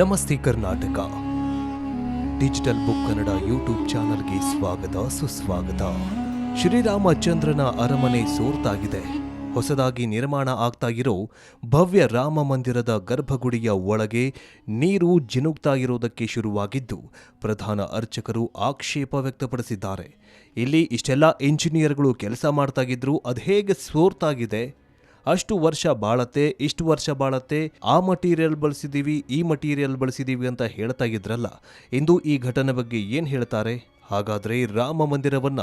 ನಮಸ್ತೆ Karnataka. Digital book Kannada YouTube ಚಾನಲ್ಗೆ ಸ್ವಾಗತ, ಸುಸ್ವಾಗತ. ಶ್ರೀರಾಮಚಂದ್ರನ ಅರಮನೆ ಸೋರ್ತಾಗಿದೆ. ಹೊಸದಾಗಿ ನಿರ್ಮಾಣ ಆಗ್ತಾ ಇರೋ ಭವ್ಯ ರಾಮ ಮಂದಿರದ ಗರ್ಭಗುಡಿಯ ಒಳಗೆ ನೀರು ಜಿನುಗ್ತಾ ಇರೋದಕ್ಕೆ ಶುರುವಾಗಿದ್ದು, ಪ್ರಧಾನ ಅರ್ಚಕರು ಆಕ್ಷೇಪ ವ್ಯಕ್ತಪಡಿಸಿದ್ದಾರೆ. ಇಲ್ಲಿ ಇಷ್ಟೆಲ್ಲ ಇಂಜಿನಿಯರ್ಗಳು ಕೆಲಸ ಮಾಡ್ತಾಗಿದ್ರು ಅದು ಹೇಗೆ ಸೋರ್ತಾಗಿದೆ? ಅಷ್ಟು ವರ್ಷ ಬಾಳತ್ತೆ, ಇಷ್ಟು ವರ್ಷ ಬಾಳತ್ತೆ, ಆ ಮಟೀರಿಯಲ್ ಬಳಸಿದೀವಿ, ಈ ಮಟೀರಿಯಲ್ ಬಳಸಿದೀವಿ ಅಂತ ಹೇಳ್ತಾ ಇದ್ರಲ್ಲ. ಇಂದು ಈ ಘಟನೆ ಬಗ್ಗೆ ಏನು ಹೇಳ್ತಾರೆ? ಹಾಗಾದ್ರೆ ರಾಮ ಮಂದಿರವನ್ನ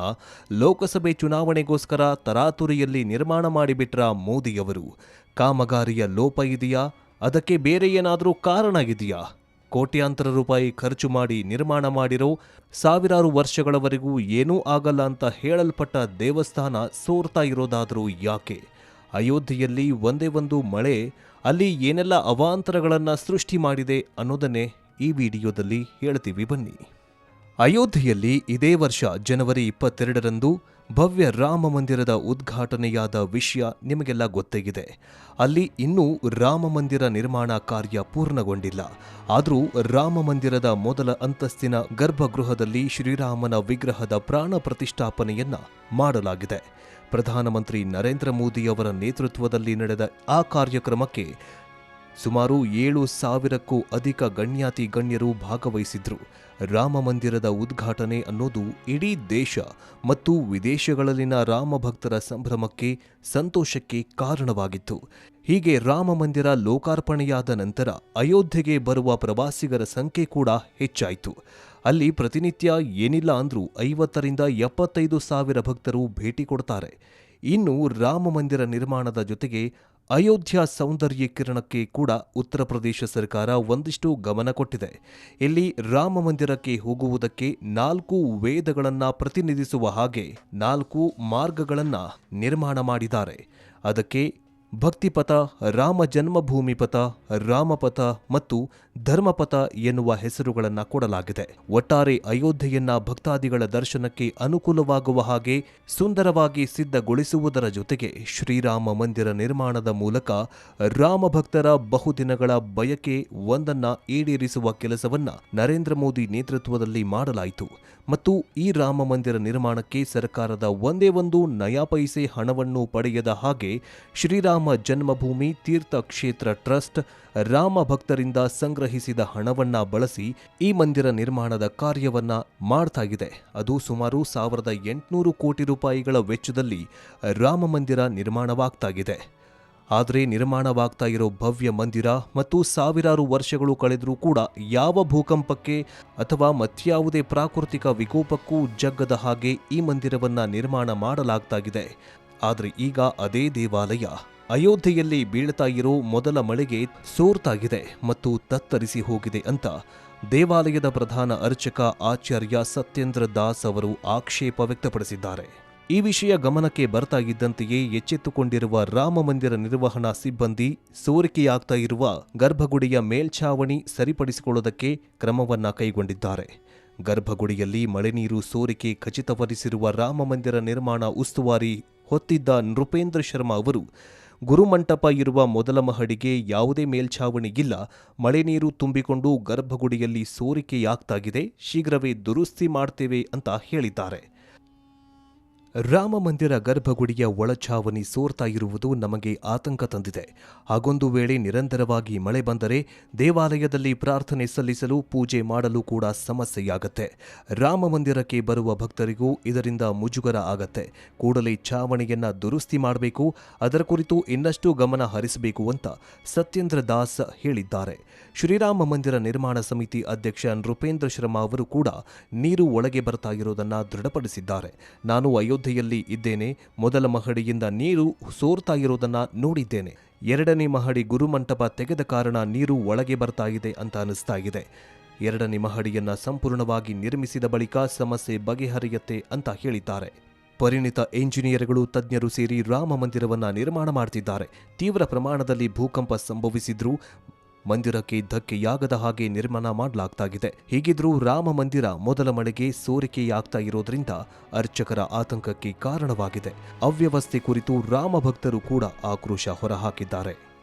ಲೋಕಸಭೆ ಚುನಾವಣೆಗೋಸ್ಕರ ತರಾತುರಿಯಲ್ಲಿ ನಿರ್ಮಾಣ ಮಾಡಿಬಿಟ್ರ ಮೋದಿಯವರು. ಕಾಮಗಾರಿಯ ಲೋಪ ಇದೆಯಾ? ಅದಕ್ಕೆ ಬೇರೆ ಏನಾದರೂ ಕಾರಣ ಇದೆಯಾ? ಕೋಟ್ಯಾಂತರ ರೂಪಾಯಿ ಖರ್ಚು ಮಾಡಿ ನಿರ್ಮಾಣ ಮಾಡಿರೋ ಸಾವಿರಾರು ವರ್ಷಗಳವರೆಗೂ ಏನೂ ಆಗಲ್ಲ ಅಂತ ಹೇಳಲ್ಪಟ್ಟ ದೇವಸ್ಥಾನ ಸೋರ್ತಾ ಇರೋದಾದರೂ ಯಾಕೆ? ಅಯೋಧ್ಯೆಯಲ್ಲಿ ಒಂದೇ ಒಂದು ಮಳೆ, ಅಲ್ಲಿ ಏನೆಲ್ಲ ಅವಾಂತರಗಳನ್ನು ಸೃಷ್ಟಿ ಮಾಡಿದೆ ಅನ್ನೋದನ್ನೇ ಈ ವಿಡಿಯೋದಲ್ಲಿ ಹೇಳ್ತೀವಿ ಬನ್ನಿ. ಅಯೋಧ್ಯೆಯಲ್ಲಿ ಇದೇ ವರ್ಷ ಜನವರಿ ಇಪ್ಪತ್ತೆರಡರಂದು ಭವ್ಯ ರಾಮ ಮಂದಿರದ ಉದ್ಘಾಟನೆಯಾದ ವಿಷಯ ನಿಮಗೆಲ್ಲ ಗೊತ್ತೇಗಿದೆ. ಅಲ್ಲಿ ಇನ್ನೂ ರಾಮ ಮಂದಿರ ನಿರ್ಮಾಣ ಕಾರ್ಯ ಪೂರ್ಣಗೊಂಡಿಲ್ಲ. ಆದರೂ ರಾಮ ಮಂದಿರದ ಮೊದಲ ಅಂತಸ್ತಿನ ಗರ್ಭಗೃಹದಲ್ಲಿ ಶ್ರೀರಾಮನ ವಿಗ್ರಹದ ಪ್ರಾಣ ಪ್ರತಿಷ್ಠಾಪನೆಯನ್ನ ಮಾಡಲಾಗಿದೆ. ಪ್ರಧಾನಮಂತ್ರಿ ನರೇಂದ್ರ ಮೋದಿಯವರ ನೇತೃತ್ವದಲ್ಲಿ ನಡೆದ ಆ ಕಾರ್ಯಕ್ರಮಕ್ಕೆ ಸುಮಾರು ಏಳು ಸಾವಿರಕ್ಕೂ ಅಧಿಕ ಗಣ್ಯಾತಿ ಗಣ್ಯರು ಭಾಗವಹಿಸಿದ್ರು. ರಾಮ ಮಂದಿರದ ಉದ್ಘಾಟನೆ ಅನ್ನೋದು ಇಡೀ ದೇಶ ಮತ್ತು ವಿದೇಶಗಳಲ್ಲಿನ ರಾಮ ಭಕ್ತರ ಸಂಭ್ರಮಕ್ಕೆ, ಸಂತೋಷಕ್ಕೆ ಕಾರಣವಾಗಿತ್ತು. ಹೀಗೆ ರಾಮ ಮಂದಿರ ಲೋಕಾರ್ಪಣೆಯಾದ ನಂತರ ಅಯೋಧ್ಯೆಗೆ ಬರುವ ಪ್ರವಾಸಿಗರ ಸಂಖ್ಯೆ ಕೂಡ ಹೆಚ್ಚಾಯಿತು. ಅಲ್ಲಿ ಪ್ರತಿನಿತ್ಯ ಏನಿಲ್ಲ ಅಂದರೂ ಐವತ್ತರಿಂದ ಎಪ್ಪತ್ತೈದು ಸಾವಿರ ಭಕ್ತರು ಭೇಟಿ ಕೊಡ್ತಾರೆ. ಇನ್ನು ರಾಮ ಮಂದಿರ ನಿರ್ಮಾಣದ ಜೊತೆಗೆ ಅಯೋಧ್ಯ ಸೌಂದರ್ಯೀಕರಣಕ್ಕೆ ಕೂಡ ಉತ್ತರ ಪ್ರದೇಶ ಸರ್ಕಾರ ಒಂದಿಷ್ಟು ಗಮನ ಕೊಟ್ಟಿದೆ. ಇಲ್ಲಿ ರಾಮ ಮಂದಿರಕ್ಕೆ ಹೋಗುವುದಕ್ಕೆ ನಾಲ್ಕು ವೇದಗಳನ್ನು ಪ್ರತಿನಿಧಿಸುವ ಹಾಗೆ ನಾಲ್ಕು ಮಾರ್ಗಗಳನ್ನು ನಿರ್ಮಾಣ ಮಾಡಿದ್ದಾರೆ. ಅದಕ್ಕೆ ಭಕ್ತಿಪಥ, ರಾಮ ಜನ್ಮಭೂಮಿ ಪಥ, ರಾಮಪಥ ಮತ್ತು ಧರ್ಮಪಥ ಎನ್ನುವ ಹೆಸರುಗಳನ್ನು ಕೊಡಲಾಗಿದೆ. ಒಟ್ಟಾರೆ ಅಯೋಧ್ಯೆಯನ್ನ ಭಕ್ತಾದಿಗಳ ದರ್ಶನಕ್ಕೆ ಅನುಕೂಲವಾಗುವ ಹಾಗೆ ಸುಂದರವಾಗಿ ಸಿದ್ಧಗೊಳಿಸುವುದರ ಜೊತೆಗೆ ಶ್ರೀರಾಮ ಮಂದಿರ ನಿರ್ಮಾಣದ ಮೂಲಕ ರಾಮ ಭಕ್ತರ ಬಹುದಿನಗಳ ಬಯಕೆ ಒಂದನ್ನ ಈಡೇರಿಸುವ ಕೆಲಸವನ್ನ ನರೇಂದ್ರ ಮೋದಿ ನೇತೃತ್ವದಲ್ಲಿ ಮಾಡಲಾಯಿತು. ಮತ್ತು ಈ ರಾಮ ಮಂದಿರ ನಿರ್ಮಾಣಕ್ಕೆ ಸರ್ಕಾರದ ಒಂದೇ ಒಂದು ನಯಾ ಪೈಸೆ ಹಣವನ್ನು ಪಡೆಯದ ಹಾಗೆ ಶ್ರೀರಾಮ ಜನ್ಮಭೂಮಿ ತೀರ್ಥ ಕ್ಷೇತ್ರ ಟ್ರಸ್ಟ್ ರಾಮ ಭಕ್ತರಿಂದ ಸಂಗ್ರಹಿಸಿದ ಹಣವನ್ನ ಬಳಸಿ ಈ ಮಂದಿರ ನಿರ್ಮಾಣದ ಕಾರ್ಯವನ್ನ ಮಾಡ್ತಾ ಇದೆ ಅದು ಸುಮಾರು ಸಾವಿರದ ಎಂಟುನೂರು ಕೋಟಿ ರೂಪಾಯಿಗಳ ವೆಚ್ಚದಲ್ಲಿ ರಾಮ ಮಂದಿರ ನಿರ್ಮಾಣವಾಗ್ತಾಗಿದೆ. ಆದರೆ ನಿರ್ಮಾಣವಾಗ್ತಾ ಇರೋ ಭವ್ಯ ಮಂದಿರ ಮತ್ತು ಸಾವಿರಾರು ವರ್ಷಗಳು ಕಳೆದರೂ ಕೂಡ ಯಾವ ಭೂಕಂಪಕ್ಕೆ ಅಥವಾ ಮತ್ಯಾವುದೇ ಪ್ರಾಕೃತಿಕ ವಿಕೋಪಕ್ಕೂ ಜಗ್ಗದ ಹಾಗೆ ಈ ಮಂದಿರವನ್ನು ನಿರ್ಮಾಣ ಮಾಡಲಾಗ್ತಾಗಿದೆ. ಆದರೆ ಈಗ ಅದೇ ದೇವಾಲಯ. ಅಯೋಧ್ಯೆಯಲ್ಲಿ ಬೀಳ್ತಾ ಇರೋ ಮೊದಲ ಮಳೆಗೆ ಸೋರ್ತಾಗಿದೆ ಮತ್ತು ತತ್ತರಿಸಿ ಹೋಗಿದೆ ಅಂತ ದೇವಾಲಯದ ಪ್ರಧಾನ ಅರ್ಚಕ ಆಚಾರ್ಯ ಸತ್ಯೇಂದ್ರ ದಾಸ್ ಅವರು ಆಕ್ಷೇಪ ವ್ಯಕ್ತಪಡಿಸಿದ್ದಾರೆ. ಈ ವಿಷಯ ಗಮನಕ್ಕೆ ಬರ್ತಾ ಇದ್ದಂತೆಯೇ ಎಚ್ಚೆತ್ತುಕೊಂಡಿರುವ ರಾಮ ಮಂದಿರ ನಿರ್ವಹಣಾ ಸಿಬ್ಬಂದಿ ಸೋರಿಕೆಯಾಗ್ತಾ ಇರುವ ಗರ್ಭಗುಡಿಯ ಮೇಲ್ಛಾವಣಿ ಸರಿಪಡಿಸಿಕೊಳ್ಳುವುದಕ್ಕೆ ಕ್ರಮವನ್ನ ಕೈಗೊಂಡಿದ್ದಾರೆ. ಗರ್ಭಗುಡಿಯಲ್ಲಿ ಮಳೆ ನೀರು ಸೋರಿಕೆ ಖಚಿತಪಡಿಸಿರುವ ರಾಮ ಮಂದಿರ ನಿರ್ಮಾಣ ಉಸ್ತುವಾರಿ ಹೊತ್ತಿದ್ದ ನೃಪೇಂದ್ರ ಶರ್ಮಾ ಅವರು ಗುರುಮಂಟಪ ಇರುವ ಮೊದಲ ಮಹಡಿಗೆ ಯಾವುದೇ ಮೇಲ್ಛಾವಣಿಗಿಲ್ಲ ಮಳೆ ನೀರು ತುಂಬಿಕೊಂಡು ಗರ್ಭಗುಡಿಯಲ್ಲಿ ಸೋರಿಕೆಯಾಗ್ತಾಗಿದೆ. ಶೀಘ್ರವೇ ದುರಸ್ತಿ ಮಾಡ್ತೇವೆ ಅಂತ ಹೇಳಿದ್ದಾರೆ. ರಾಮ ಮಂದಿರ ಗರ್ಭಗುಡಿಯ ಒಳಛಾವಣಿ ಸೋರ್ತಾ ಇರುವುದು ನಮಗೆ ಆತಂಕ ತಂದಿದೆ. ಹಾಗೊಂದು ವೇಳೆ ನಿರಂತರವಾಗಿ ಮಳೆ ಬಂದರೆ ದೇವಾಲಯದಲ್ಲಿ ಪ್ರಾರ್ಥನೆ ಸಲ್ಲಿಸಲು ಪೂಜೆ ಮಾಡಲು ಕೂಡ ಸಮಸ್ಯೆಯಾಗತ್ತೆ. ರಾಮ ಮಂದಿರಕ್ಕೆ ಬರುವ ಭಕ್ತರಿಗೂ ಇದರಿಂದ ಮುಜುಗರ ಆಗತ್ತೆ. ಕೂಡಲೇ ಛಾವಣಿಯನ್ನ ದುರಸ್ತಿ ಮಾಡಬೇಕು, ಅದರ ಕುರಿತು ಇನ್ನಷ್ಟು ಗಮನ ಹರಿಸಬೇಕು ಅಂತ ಸತ್ಯೇಂದ್ರ ದಾಸ್ ಹೇಳಿದ್ದಾರೆ. ಶ್ರೀರಾಮ ಮಂದಿರ ನಿರ್ಮಾಣ ಸಮಿತಿ ಅಧ್ಯಕ್ಷ ನೃಪೇಂದ್ರ ಶರ್ಮಾ ಅವರು ಕೂಡ ನೀರು ಒಳಗೆ ಬರ್ತಾ ಇರೋದನ್ನ ದೃಢಪಡಿಸಿದ್ದಾರೆ. ನಾನು ಅಯೋಧ್ಯೆಯಲ್ಲಿ ಇದ್ದೇನೆ. ಮೊದಲ ಮಹಡಿಯಿಂದ ನೀರು ಸೋರ್ತಾ ಇರೋದನ್ನ ನೋಡಿದ್ದೇನೆ. ಎರಡನೇ ಮಹಡಿ ಗುರುಮಂಟಪ ತೆಗೆದ ಕಾರಣ ನೀರು ಒಳಗೆ ಬರ್ತಾ ಇದೆ ಅಂತ ಅನಿಸ್ತಾ ಇದೆ ಎರಡನೇ ಮಹಡಿಯನ್ನ ಸಂಪೂರ್ಣವಾಗಿ ನಿರ್ಮಿಸಿದ ಬಳಿಕ ಸಮಸ್ಯೆ ಬಗೆಹರಿಯತ್ತೆ ಅಂತ ಹೇಳಿದ್ದಾರೆ. ಪರಿಣಿತ ಎಂಜಿನಿಯರ್ಗಳು, ತಜ್ಞರು ಸೇರಿ ರಾಮ ಮಂದಿರವನ್ನ ನಿರ್ಮಾಣ ಮಾಡ್ತಿದ್ದಾರೆ. ತೀವ್ರ ಪ್ರಮಾಣದಲ್ಲಿ ಭೂಕಂಪ ಸಂಭವಿಸಿದ್ರೂ ಮಂದಿರಕ್ಕೆ ಧಕ್ಕೆಯಾಗದ ಹಾಗೆ ನಿರ್ಮಾಣ ಮಾಡಲಾಗ್ತಾಗಿದೆ. ಹೀಗಿದ್ರೂ ರಾಮ ಮಂದಿರ ಮೊದಲ ಮಳೆಗೆ ಸೋರಿಕೆಯಾಗ್ತಾ ಇರೋದ್ರಿಂದ ಅರ್ಚಕರ ಆತಂಕಕ್ಕೆ ಕಾರಣವಾಗಿದೆ. ಅವ್ಯವಸ್ಥೆ ಕುರಿತು ರಾಮ ಭಕ್ತರು ಕೂಡ ಆಕ್ರೋಶ ಹೊರಹಾಕಿದ್ದಾರೆ.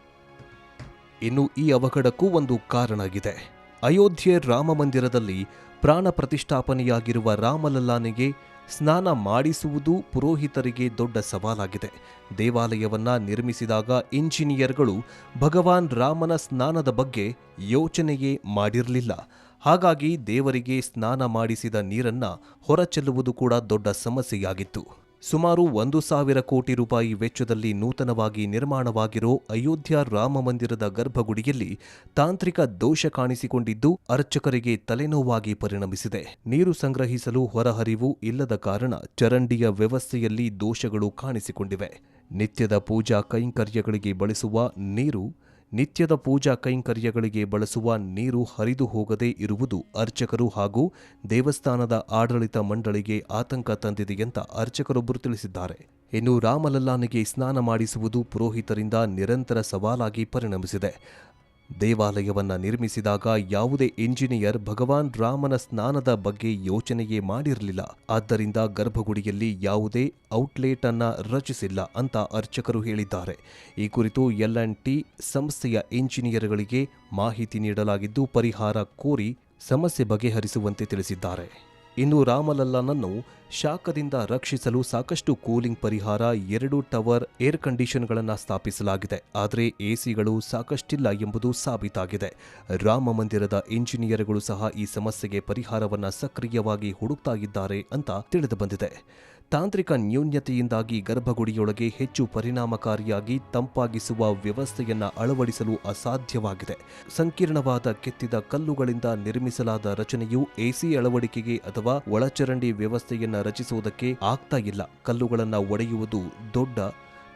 ಇನ್ನು ಈ ಅವಘಡಕ್ಕೂ ಒಂದು ಕಾರಣ ಇದೆ. ಅಯೋಧ್ಯೆ ರಾಮ ಮಂದಿರದಲ್ಲಿ ಪ್ರಾಣ ಪ್ರತಿಷ್ಠಾಪನೆಯಾಗಿರುವ ರಾಮಲಲ್ಲಾನಿಗೆ ಸ್ನಾನ ಮಾಡಿಸುವುದು ಪುರೋಹಿತರಿಗೆ ದೊಡ್ಡ ಸವಾಲಾಗಿದೆ. ದೇವಾಲಯವನ್ನ ನಿರ್ಮಿಸಿದಾಗ ಇಂಜಿನಿಯರ್ಗಳು ಭಗವಾನ್ ರಾಮನ ಸ್ನಾನದ ಬಗ್ಗೆ ಯೋಚನೆಯೇ ಮಾಡಿರಲಿಲ್ಲ. ಹಾಗಾಗಿ ದೇವರಿಗೆ ಸ್ನಾನ ಮಾಡಿಸಿದ ನೀರನ್ನ ಹೊರಚೆಲ್ಲುವುದು ಕೂಡ ದೊಡ್ಡ ಸಮಸ್ಯೆಯಾಗಿತ್ತು. ಸುಮಾರು ಒಂದು ಸಾವಿರ ಕೋಟಿ ರೂಪಾಯಿ ವೆಚ್ಚದಲ್ಲಿ ನೂತನವಾಗಿ ನಿರ್ಮಾಣವಾಗಿರೋ ಅಯೋಧ್ಯ ರಾಮ ಮಂದಿರದ ಗರ್ಭಗುಡಿಯಲ್ಲಿ ತಾಂತ್ರಿಕ ದೋಷ ಕಾಣಿಸಿಕೊಂಡಿದ್ದು ಅರ್ಚಕರಿಗೆ ತಲೆನೋವಾಗಿ ಪರಿಣಮಿಸಿದೆ. ನೀರು ಸಂಗ್ರಹಿಸಲು ಹೊರಹರಿವು ಇಲ್ಲದ ಕಾರಣ ಚರಂಡಿಯ ವ್ಯವಸ್ಥೆಯಲ್ಲಿ ದೋಷಗಳು ಕಾಣಿಸಿಕೊಂಡಿವೆ. ನಿತ್ಯದ ಪೂಜಾ ಕೈಂಕರ್ಯಗಳಿಗೆ ಬಳಸುವ ನೀರು ನಿತ್ಯದ ಪೂಜಾ ಕೈಂಕರ್ಯಗಳಿಗೆ ಬಳಸುವ ನೀರು ಹರಿದು ಹೋಗದೇ ಇರುವುದು ಅರ್ಚಕರು ಹಾಗೂ ದೇವಸ್ಥಾನದ ಆಡಳಿತ ಮಂಡಳಿಗೆ ಆತಂಕ ತಂದಿದೆ ಅಂತ ಅರ್ಚಕರೊಬ್ಬರು ತಿಳಿಸಿದ್ದಾರೆ. ಇನ್ನು ರಾಮಲಲ್ಲಾನಿಗೆ ಸ್ನಾನ ಮಾಡಿಸುವುದು ಪುರೋಹಿತರಿಂದ ನಿರಂತರ ಸವಾಲಾಗಿ ಪರಿಣಮಿಸಿದೆ. ದೇವಾಲಯವನ್ನ ನಿರ್ಮಿಸಿದಾಗ ಯಾವುದೇ ಇಂಜಿನಿಯರ್ ಭಗವಾನ್ ರಾಮನ ಸ್ನಾನದ ಬಗ್ಗೆ ಯೋಚನೆಯೇ ಮಾಡಿರಲಿಲ್ಲ. ಆದ್ದರಿಂದ ಗರ್ಭಗುಡಿಯಲ್ಲಿ ಯಾವುದೇ ಔಟ್ಲೆಟ್ ಅನ್ನ ರಚಿಸಿಲ್ಲ ಅಂತ ಅರ್ಚಕರು ಹೇಳಿದ್ದಾರೆ. ಈ ಕುರಿತು ಎಲ್ ಅಂಡ್ ಟಿ ಸಂಸ್ಥೆಯ ಇಂಜಿನಿಯರ್ಗಳಿಗೆ ಮಾಹಿತಿ ನೀಡಲಾಗಿದ್ದು ಪರಿಹಾರ ಕೋರಿ ಸಮಸ್ಯೆ ಬಗೆಹರಿಸುವಂತೆ ತಿಳಿಸಿದ್ದಾರೆ. ಇನ್ನು ರಾಮಲಲ್ಲನನ್ನು ಶಾಖದಿಂದ ರಕ್ಷಿಸಲು ಸಾಕಷ್ಟು ಕೂಲಿಂಗ್ ಪರಿಹಾರ, ಎರಡು ಟವರ್ ಏರ್ ಕಂಡೀಷನ್ಗಳನ್ನು ಸ್ಥಾಪಿಸಲಾಗಿದೆ. ಆದರೆ ಎಸಿಗಳು ಸಾಕಷ್ಟಿಲ್ಲ ಎಂಬುದು ಸಾಬೀತಾಗಿದೆ. ರಾಮ ಮಂದಿರದ ಇಂಜಿನಿಯರ್ಗಳು ಸಹ ಈ ಸಮಸ್ಯೆಗೆ ಪರಿಹಾರವನ್ನು ಸಕ್ರಿಯವಾಗಿ ಹುಡುಕ್ತಾ ಇದ್ದಾರೆ ಅಂತ ತಿಳಿದು ಬಂದಿದೆ. ತಾಂತ್ರಿಕ ನ್ಯೂನ್ಯತೆಯಿಂದಾಗಿ ಗರ್ಭಗುಡಿಯೊಳಗೆ ಹೆಚ್ಚು ಪರಿಣಾಮಕಾರಿಯಾಗಿ ತಂಪಾಗಿಸುವ ವ್ಯವಸ್ಥೆಯನ್ನು ಅಳವಡಿಸಲು ಅಸಾಧ್ಯವಾಗಿದೆ. ಸಂಕೀರ್ಣವಾದ ಕೆತ್ತಿದ ಕಲ್ಲುಗಳಿಂದ ನಿರ್ಮಿಸಲಾದ ರಚನೆಯು ಎಸಿ ಅಳವಡಿಕೆಗೆ ಅಥವಾ ಒಳಚರಂಡಿ ವ್ಯವಸ್ಥೆಯನ್ನು ರಚಿಸುವುದಕ್ಕೆ ಆಗ್ತಾ ಇಲ್ಲ. ಕಲ್ಲುಗಳನ್ನು ಒಡೆಯುವುದು ದೊಡ್ಡ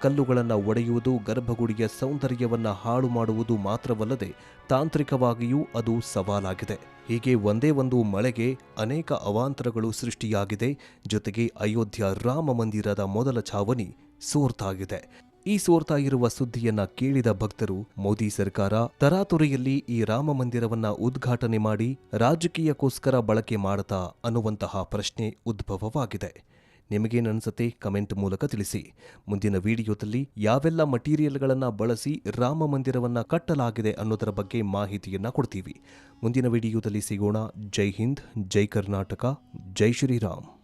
ಕಲ್ಲುಗಳನ್ನು ಒಡೆಯುವುದು, ಗರ್ಭಗುಡಿಯ ಸೌಂದರ್ಯವನ್ನು ಹಾಳು ಮಾಡುವುದು ಮಾತ್ರವಲ್ಲದೆ ತಾಂತ್ರಿಕವಾಗಿಯೂ ಅದು ಸವಾಲಾಗಿದೆ. ಹೀಗೆ ಒಂದೇ ಒಂದು ಮಳೆಗೆ ಅನೇಕ ಅವಾಂತರಗಳು ಸೃಷ್ಟಿಯಾಗಿದೆ. ಜೊತೆಗೆ ಅಯೋಧ್ಯ ರಾಮ ಮಂದಿರದ ಮೊದಲ ಛಾವಣಿ ಸೋರ್ತಾಗಿದೆ. ಈ ಸೋರ್ತಾ ಇರುವ ಸುದ್ದಿಯನ್ನ ಕೇಳಿದ ಭಕ್ತರು, ಮೋದಿ ಸರ್ಕಾರ ತರಾತುರಿಯಲ್ಲಿ ಈ ರಾಮ ಮಂದಿರವನ್ನ ಉದ್ಘಾಟನೆ ಮಾಡಿ ರಾಜಕೀಯಕ್ಕೋಸ್ಕರ ಬಳಕೆ ಮಾಡತಾ ಅನ್ನುವಂತಹ ಪ್ರಶ್ನೆ ಉದ್ಭವವಾಗಿದೆ. ನಿಮಗೇನನ್ಸುತ್ತೆ ಕಮೆಂಟ್ ಮೂಲಕ ತಿಳಿಸಿ. ಮುಂದಿನ ವಿಡಿಯೋದಲ್ಲಿ ಯಾವೆಲ್ಲ ಮಟೀರಿಯಲ್ಗಳನ್ನು ಬಳಸಿ ರಾಮ ಮಂದಿರವನ್ನ ಕಟ್ಟಲಾಗಿದೆ ಅನ್ನೋದರ ಬಗ್ಗೆ ಮಾಹಿತಿಯನ್ನ ಕೊಡ್ತೀವಿ. ಮುಂದಿನ ವಿಡಿಯೋದಲ್ಲಿ ಸಿಗೋಣ. ಜೈ ಹಿಂದ್, ಜೈ ಕರ್ನಾಟಕ, ಜೈ ಶ್ರೀರಾಮ್.